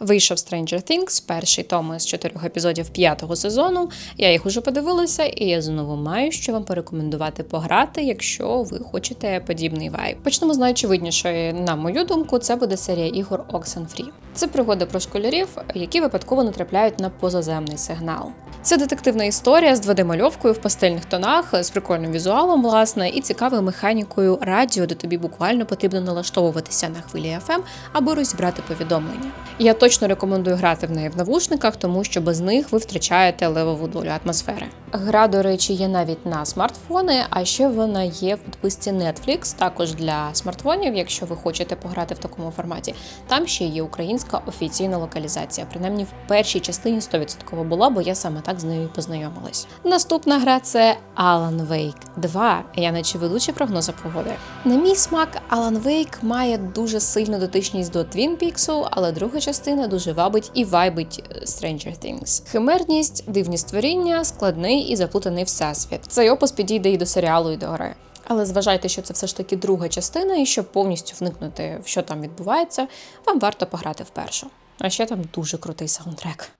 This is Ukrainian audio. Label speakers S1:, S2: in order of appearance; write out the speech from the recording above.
S1: Вийшов Stranger Things, перший том з чотирьох епізодів п'ятого сезону. Я їх уже подивилася, і я знову маю що вам порекомендувати пограти, якщо ви хочете подібний вайб. Почнемо з найочевиднішої, на мою думку, це буде серія ігор Oxenfree. Це пригоди про школярів, які випадково натрапляють на позаземний сигнал. Це детективна історія з 2D-мальовкою в пастельних тонах, з прикольним візуалом, власне, і цікавою механікою радіо, де тобі буквально потрібно налаштовуватися на хвилі FM, аби розібрати повідомлення. Я точно рекомендую грати в неї в навушниках, тому що без них ви втрачаєте левову долю атмосфери. Гра, до речі, є навіть на смартфони, а ще вона є в підписці Netflix, також для смартфонів, якщо ви хочете пограти в такому форматі. Там ще є українська офіційна локалізація. Принаймні в першій частині 100% була, бо я саме так з нею познайомилась. Наступна гра це Alan Wake 2. Я наче ведучий прогнозу погоди. На мій смак, Alan Wake має дуже сильну дотичність до Twin Peaks, але друга частина дуже вабить і вайбить е, Stranger Things. Химерність, дивні створіння, складний і заплутаний всесвіт. Цей опис підійде і до серіалу, і до гри. Але зважайте, що це все ж таки друга частина, і щоб повністю вникнути в що там відбувається, вам варто пограти вперше. А ще там дуже крутий саундтрек.